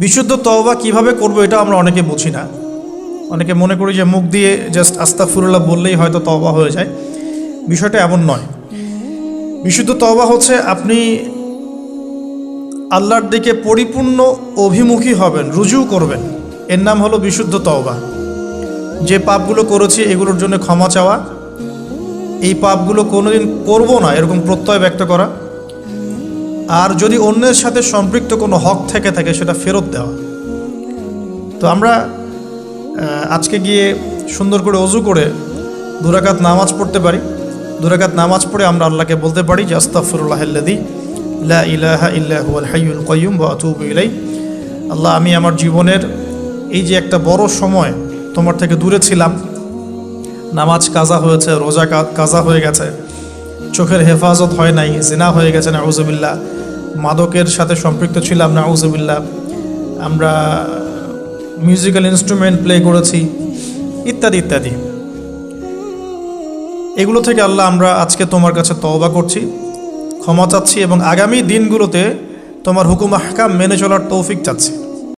বিশুদ্ধ তওবা কীভাবে করব এটা আমরা অনেকে বুঝি না। অনেকে মনে করি যে মুখ দিয়ে জাস্ট আস্তাফুরুল্লাহ বললেই হয়তো তওবা হয়ে যায়। বিষয়টা এমন নয়। বিশুদ্ধ তওবা হচ্ছে আপনি আল্লাহর দিকে পরিপূর্ণ অভিমুখী হবেন, রুজু করবেন। এর নাম হলো বিশুদ্ধ তওবা। যে পাপগুলো করেছি এগুলোর জন্য ক্ষমা চাওয়া। এই পাপগুলো কোনোদিন করব না, এরকম প্রত্যয় ব্যক্ত করা। আর যদি অন্যের সাথে সম্পৃক্ত কোনো হক থেকে থাকে, সেটা ফেরত দেওয়া। তো আমরা আজকে গিয়ে সুন্দর করে অজু করে দুরাকাত নামাজ পড়তে পারি। দুরাকাত নামাজ পড়ে আমরা আল্লাহকে বলতে পারি, যে আস্তাফরুল্লাহাল্লাদি লা ইলাহা ইল্লাহু আল হাইয়ুল কাইয়ুম ওয়া আতুবু ইলাই আল্লাহ, আমি আমার জীবনের এই যে একটা বড় সময় তোমার থেকে দূরে ছিলাম। নামাজ কাজা হয়েছে, রোজা কাজা হয়ে গেছে। চোখের হেফাজত হয় নাই, জিনা হয়ে গেছে না উজুবিল্লা মাদকের সাথে সম্পৃক্ত ছিলাম না উজুবিল্লা আমরা মিউজিক্যাল ইনস্ট্রুমেন্ট প্লে করেছি, ইত্যাদি ইত্যাদি। এগুলো থেকে আল্লাহ আমরা আজকে তোমার কাছে তওবা করছি, ক্ষমা চাচ্ছি এবং আগামী দিনগুলোতে তোমার হুকুম হাকাম মেনে চলার তৌফিক চাচ্ছি।